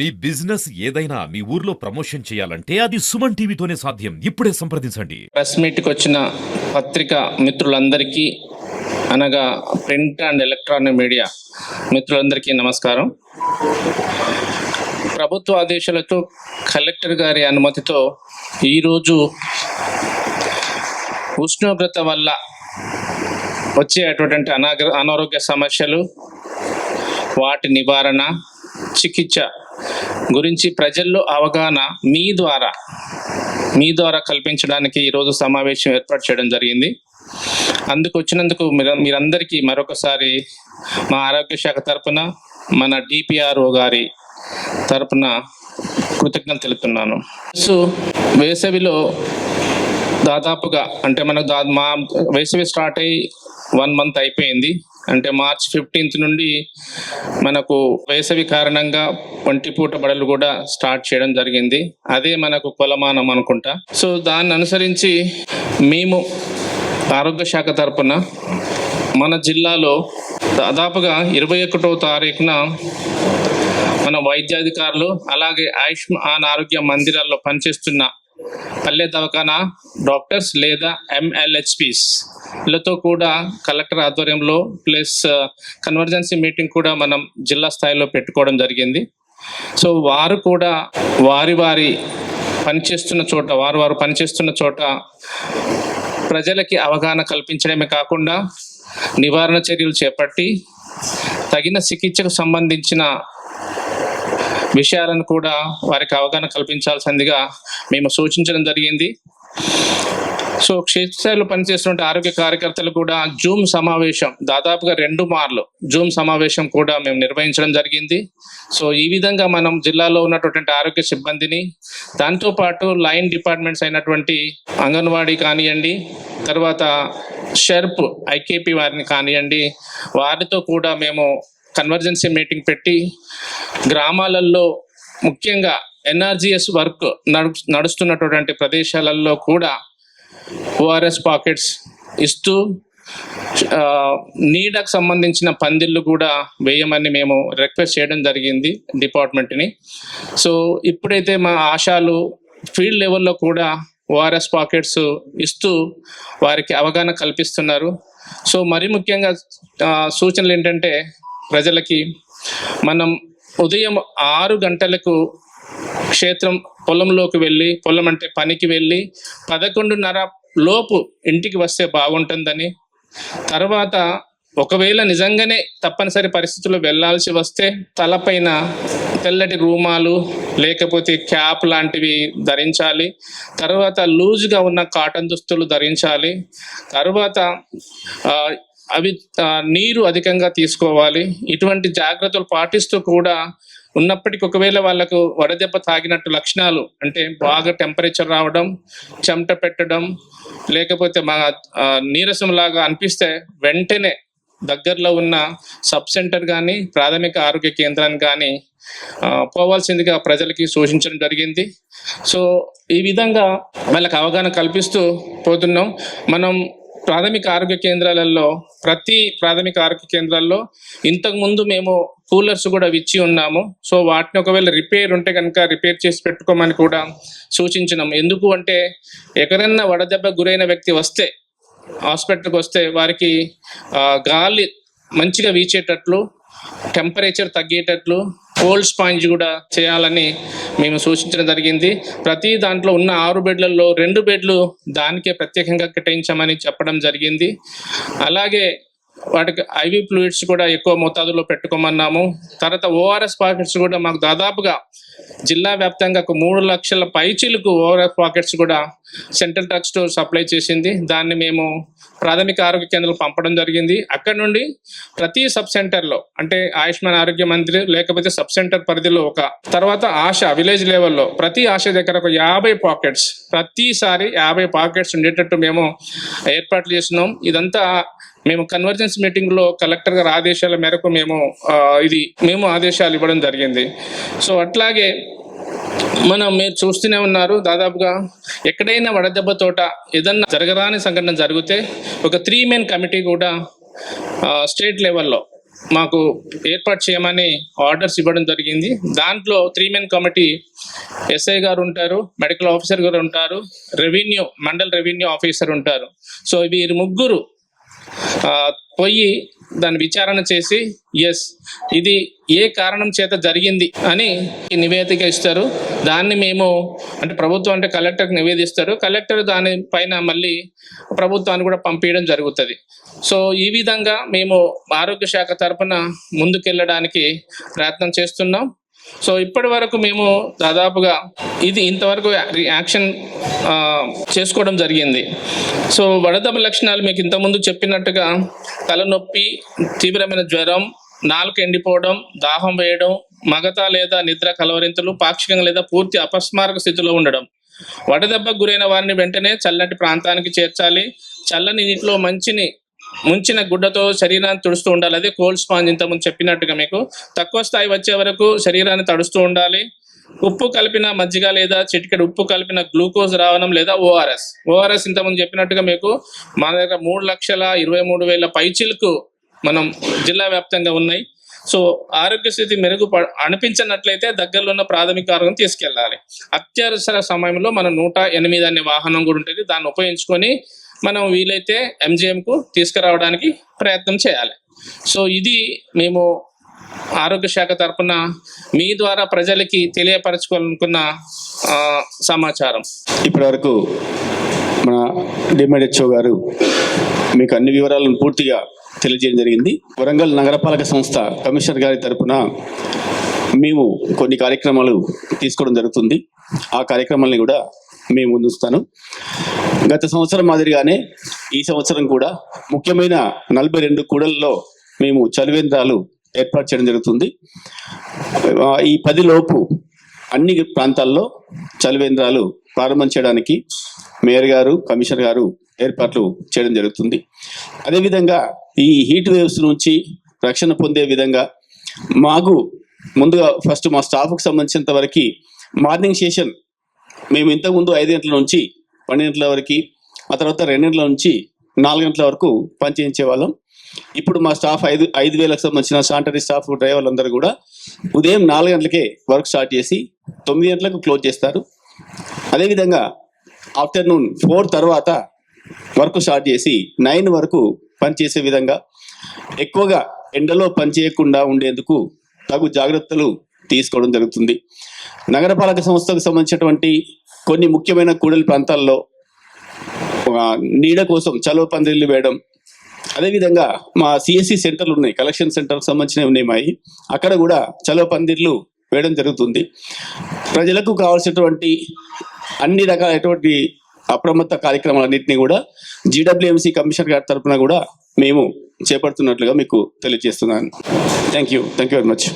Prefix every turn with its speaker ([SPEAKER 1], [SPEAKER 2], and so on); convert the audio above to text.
[SPEAKER 1] మీ business ఏదైనా మీ ఊర్లో promotion చేయాలంటే అది సుమన్ టీవీతోనే సాధ్యం. ఇప్పుడే సంప్రదించండి.
[SPEAKER 2] ప్రెస్ మీట్కి వచ్చిన పత్రిక మిత్రులందరికీ అనగా ప్రింట్ అండ్ ఎలక్ట్రానిక్ మీడియా మిత్రులందరికీ నమస్కారం. ప్రభుత్వ ఆదేశాలతో కలెక్టర్ గారి అనుమతితో ఈరోజు ఉష్ణోగ్రత వల్ల వచ్చేటటువంటి అనాగ అనారోగ్య సమస్యలు వాటి నివారణ చికిత్స గురించి ప్రజల్లో అవగాహన మీ ద్వారా మీ ద్వారా కల్పించడానికి ఈరోజు సమావేశం ఏర్పాటు చేయడం జరిగింది. అందుకు వచ్చినందుకు మీరు మీరందరికీ మరొకసారి మా ఆరోగ్య శాఖ తరపున మన డిపిఆర్ఓ గారి తరపున కృతజ్ఞతలు తెలుపుతున్నాను. సో వేసవిలో దాదాపుగా అంటే మనకు దా మా వేసవి స్టార్ట్ అయ్యి వన్ మంత్ అయిపోయింది. అంటే మార్చ్ ఫిఫ్టీన్త్ నుండి మనకు వేసవి కారణంగా ఒంటిపూట బడలు కూడా స్టార్ట్ చేయడం జరిగింది. అదే మనకు కొలమానం అనుకుంటా. సో దాన్ని అనుసరించి మేము ఆరోగ్య శాఖ తరపున మన జిల్లాలో దాదాపుగా ఇరవై ఒకటో తారీఖున మన వైద్యాధికారులు అలాగే ఆయుష్మాన్ ఆరోగ్య మందిరాల్లో పనిచేస్తున్న పల్లె దవాఖానా డాక్టర్స్ లేదా ఎంఎల్హెచ్పిస్ లతో కూడా కలెక్టర్ ఆధ్వర్యంలో ప్లస్ కన్వర్జెన్సీ మీటింగ్ కూడా మనం జిల్లా స్థాయిలో పెట్టుకోవడం జరిగింది. సో వారు కూడా వారి వారి పనిచేస్తున్న చోట వారు వారు పనిచేస్తున్న చోట ప్రజలకి అవగాహన కల్పించడమే కాకుండా నివారణ చర్యలు చేపట్టి తగిన చికిత్సకు సంబంధించిన విషయాలను కూడా వారికి అవగాహన కల్పించాల్సిందిగా మేము సూచించడం జరిగింది. సో క్షేత్రస్థాయిలో పనిచేస్తున్న ఆరోగ్య కార్యకర్తలు కూడా జూమ్ సమావేశం దాదాపుగా రెండు మార్లు జూమ్ సమావేశం కూడా మేము నిర్వహించడం జరిగింది. సో ఈ విధంగా మనం జిల్లాలో ఉన్నటువంటి ఆరోగ్య సిబ్బందిని దాంతో పాటు లైన్ డిపార్ట్మెంట్స్ అయినటువంటి అంగన్వాడీ కానివ్వండి తర్వాత షెర్ప్ ఐకేపీ వారిని కానివ్వండి వారితో కూడా మేము కన్వర్జెన్సీ మీటింగ్ పెట్టి గ్రామాలలో ముఖ్యంగా ఎన్ఆర్జిఎస్ వర్క్ నడు నడుస్తున్నటువంటి ప్రదేశాలలో కూడా ఓఆర్ఎస్ పాకెట్స్ ఇస్తూ నీడకు సంబంధించిన పందిళ్ళు కూడా వేయమని మేము రిక్వెస్ట్ చేయడం జరిగింది డిపార్ట్మెంట్ని. సో ఇప్పుడైతే మా ఆశాలు ఫీల్డ్ లెవెల్లో కూడా ఓఆర్ఎస్ పాకెట్స్ ఇస్తూ వారికి అవగాహన కల్పిస్తున్నారు. సో మరి ముఖ్యంగా సూచనలు ఏంటంటే ప్రజలకి మనం ఉదయం ఆరు గంటలకు క్షేత్రం పొలంలోకి వెళ్ళి పొలం అంటే పనికి వెళ్ళి పదకొండున్నర లోపు ఇంటికి వస్తే బాగుంటుందని. తర్వాత ఒకవేళ నిజంగానే తప్పనిసరి పరిస్థితుల్లో వెళ్ళాల్సి వస్తే తలపైన తెల్లటి రూమాలు లేకపోతే క్యాప్ లాంటివి ధరించాలి. తర్వాత లూజ్గా ఉన్న కాటన్ దుస్తులు ధరించాలి. తర్వాత అవి నీరు అధికంగా తీసుకోవాలి. ఇటువంటి జాగ్రత్తలు పాటిస్తూ కూడా ఉన్నప్పటికీ ఒకవేళ వాళ్ళకు వడదెబ్బ తాగినట్టు లక్షణాలు అంటే బాగా టెంపరేచర్ రావడం చెమట పెట్టడం లేకపోతే మా నీరసం లాగా అనిపిస్తే వెంటనే దగ్గరలో ఉన్న సబ్ సెంటర్ కానీ ప్రాథమిక ఆరోగ్య కేంద్రాన్ని కానీ పోవాల్సిందిగా ప్రజలకి సూచించడం జరిగింది. సో ఈ విధంగా వాళ్ళకి అవగాహన కల్పిస్తూ పోతున్నాం. మనం ప్రాథమిక ఆరోగ్య కేంద్రాలలో ప్రతి ప్రాథమిక ఆరోగ్య కేంద్రాల్లో ఇంతకు ముందు మేము కూలర్స్ కూడా ఇచ్చి ఉన్నాము. సో వాటిని ఒకవేళ రిపేర్ ఉంటే కనుక రిపేర్ చేసి పెట్టుకోమని కూడా సూచించినాం ఎందుకు అంటే ఎక్కడన్నా వడదెబ్బ గురైన వ్యక్తి వస్తే హాస్పిటల్కి వస్తే వారికి గాలి మంచిగా వీచేటట్లు టెంపరేచర్ తగ్గేటట్లు కోల్డ్ స్పాంజ్ కూడా చేయాలని మేము సూచించడం జరిగింది. ప్రతి దాంట్లో ఉన్న ఆరు బెడ్లలో రెండు బెడ్లు దానికే ప్రత్యేకంగా కేటాయించామని చెప్పడం జరిగింది. అలాగే వాటికి ఐవి ఫ్లూయిడ్స్ కూడా ఎక్కువ మోతాదులో పెట్టుకోమన్నాము. తర్వాత ఓఆర్ఎస్ పాకెట్స్ కూడా మాకు దాదాపుగా జిల్లా వ్యాప్తంగా ఒక మూడు లక్షల పైచీలకు ఓఆర్ఎస్ పాకెట్స్ కూడా సెంట్రల్ డ్రగ్ స్టోర్ సప్లై చేసింది. దాన్ని మేము ప్రాథమిక ఆరోగ్య కేంద్రాలు పంపడం జరిగింది. అక్కడ నుండి ప్రతి సబ్ సెంటర్లో అంటే ఆయుష్మాన్ ఆరోగ్య మంత్రి లేకపోతే సబ్ సెంటర్ పరిధిలో ఒక తర్వాత ఆశ విలేజ్ లెవెల్లో ప్రతి ఆశ దగ్గర ఒక యాభై పాకెట్స్ ప్రతిసారి యాభై పాకెట్స్ ఉండేటట్టు మేము ఏర్పాట్లు చేస్తున్నాం. ఇదంతా మేము కన్వర్జెన్స్ మీటింగ్లో కలెక్టర్ గారి ఆదేశాల మేరకు మేము ఇది మేము ఆదేశాలు ఇవ్వడం జరిగింది. సో అట్లాగే మనం మీరు చూస్తూనే ఉన్నారు దాదాపుగా ఎక్కడైనా వడదెబ్బ తోట ఏదన్నా జరగరాని సంఘటన జరిగితే ఒక త్రీ మెన్ కమిటీ కూడా స్టేట్ లెవెల్లో మాకు ఏర్పాటు చేయమని ఆర్డర్స్ ఇవ్వడం జరిగింది. దాంట్లో త్రీ మెన్ కమిటీ ఎస్ఐ గారు ఉంటారు మెడికల్ ఆఫీసర్ గారు ఉంటారు రెవెన్యూ మండల్ రెవెన్యూ ఆఫీసర్ ఉంటారు. సో వీరు ముగ్గురు పోయి దాని విచారణ చేసి ఎస్ ఇది ఏ కారణం చేత జరిగింది? అని నివేదిక ఇస్తారు. దాన్ని మేము అంటే ప్రభుత్వం అంటే కలెక్టర్కి నివేదిస్తారు. కలెక్టర్ దాని పైన మళ్ళీ ప్రభుత్వాన్ని కూడా పంపించడం జరుగుతుంది. సో ఈ విధంగా మేము ఆరోగ్య శాఖ తరఫున ముందుకెళ్ళడానికి ప్రయత్నం చేస్తున్నాం. సో ఇప్పటి వరకు మేము దాదాపుగా ఇది ఇంతవరకు యాక్షన్ చేసుకోవడం జరిగింది. సో వడదెబ్బ లక్షణాలు మీకు ఇంతకుముందు చెప్పినట్టుగా తలనొప్పి తీవ్రమైన జ్వరం నాలుక ఎండిపోవడం దాహం వేయడం మగత లేదా నిద్ర కలవరింతలు పాక్షికంగా లేదా పూర్తి అపస్మారక స్థితిలో ఉండడం. వడదెబ్బకు గురైన వారిని వెంటనే చల్లటి ప్రాంతానికి చేర్చాలి. చల్లని నీటిలో మంచిని ముంచిన గుడ్డతో శరీరాన్ని తుడుస్తూ ఉండాలి. అదే కోల్డ్ స్పాంజ్ ఇంతకుముందు చెప్పినట్టుగా మీకు. తక్కువ స్థాయి వచ్చే వరకు శరీరాన్ని తడుస్తూ ఉండాలి. ఉప్పు కలిపిన మజ్జిగ లేదా చిటికెడు ఉప్పు కలిపిన గ్లూకోజ్ రావడం లేదా ఓఆర్ఎస్ ఓఆర్ఎస్ ఇంతకుముందు చెప్పినట్టుగా మీకు మన దగ్గర మూడు లక్షల ఇరవై మూడు వేల పైచిలకు మనం జిల్లా వ్యాప్తంగా ఉన్నాయి. సో ఆరోగ్య స్థితి మెరుగు అనిపించినట్లయితే దగ్గరలో ఉన్న ప్రాథమిక ఆరోగ్యం తీసుకెళ్ళాలి. అత్యవసర సమయంలో మనం నూట ఎనిమిది అనే వాహనం కూడా ఉంటుంది. దాన్ని ఉపయోగించుకొని మనం వీలైతే MGM కు తీసుకురావడానికి ప్రయత్నం చేయాలి. సో ఇది మేము ఆరోగ్య శాఖ తరఫున మీ ద్వారా ప్రజలకి తెలియపరచుకోవాలనుకున్న సమాచారం సమాచారం.
[SPEAKER 3] ఇప్పటివరకు మన డిమెడ్హెచ్ఓ గారు మీకు అన్ని వివరాలను పూర్తిగా తెలియజేయడం జరిగింది. వరంగల్ నగరపాలక సంస్థ కమిషనర్ గారి తరపున మేము కొన్ని కార్యక్రమాలు తీసుకోవడం జరుగుతుంది. ఆ కార్యక్రమాలని కూడా మేము ముందుస్తాను. గత సంవత్సరం మాదిరిగానే ఈ సంవత్సరం కూడా ముఖ్యమైన నలభై రెండు కూడల్లో మేము చలివేంద్రాలు ఏర్పాటు చేయడం జరుగుతుంది. ఈ పది లోపు అన్ని ప్రాంతాల్లో చలివేంద్రాలు ప్రారంభం చేయడానికి మేయర్ గారు కమిషనర్ గారు ఏర్పాట్లు చేయడం జరుగుతుంది. అదేవిధంగా ఈ హీట్ వేవ్స్ నుంచి రక్షణ పొందే విధంగా మాకు ముందుగా ఫస్ట్ మా స్టాఫ్కు సంబంధించినంత వరకు మార్నింగ్ సెషన్ మేము ఇంతకుముందు ఐదు గంటల నుంచి పన్నెండు గంటల వరకు ఆ తర్వాత రెండు గంటల నుంచి నాలుగు గంటల వరకు పనిచేయించే వాళ్ళం. ఇప్పుడు మా స్టాఫ్ ఐదు ఐదు వేలకు సంబంధించిన శానిటరీ స్టాఫ్ డ్రైవర్లు అందరూ కూడా ఉదయం నాలుగు గంటలకే వర్క్ స్టార్ట్ చేసి తొమ్మిది గంటలకు క్లోజ్ చేస్తారు. అదేవిధంగా ఆఫ్టర్నూన్ ఫోర్ తర్వాత వర్క్ స్టార్ట్ చేసి నైన్ వరకు పనిచేసే విధంగా ఎక్కువగా ఎండలో పనిచేయకుండా ఉండేందుకు తగు జాగ్రత్తలు తీసుకోవడం జరుగుతుంది. నగరపాలక సంస్థకు సంబంధించినటువంటి కొన్ని ముఖ్యమైన కూడలి ప్రాంతాల్లో నీడ కోసం చలువ పందిళ్ళు వేయడం. అదేవిధంగా మా సిఎస్సి సెంటర్లు ఉన్నాయి. కలెక్షన్ సెంటర్కి సంబంధించినవి ఉన్నాయి. అక్కడ కూడా చలువ పందిర్లు వేయడం జరుగుతుంది. ప్రజలకు కావాల్సినటువంటి అన్ని రకాలైనటువంటి అప్రమత్త కార్యక్రమాలన్నింటినీ కూడా జీడబ్ల్యూఎంసీ కమిషనర్ గారి తరఫున కూడా మేము చేపడుతున్నట్లుగా మీకు తెలియజేస్తున్నాను. Thank you thank you very much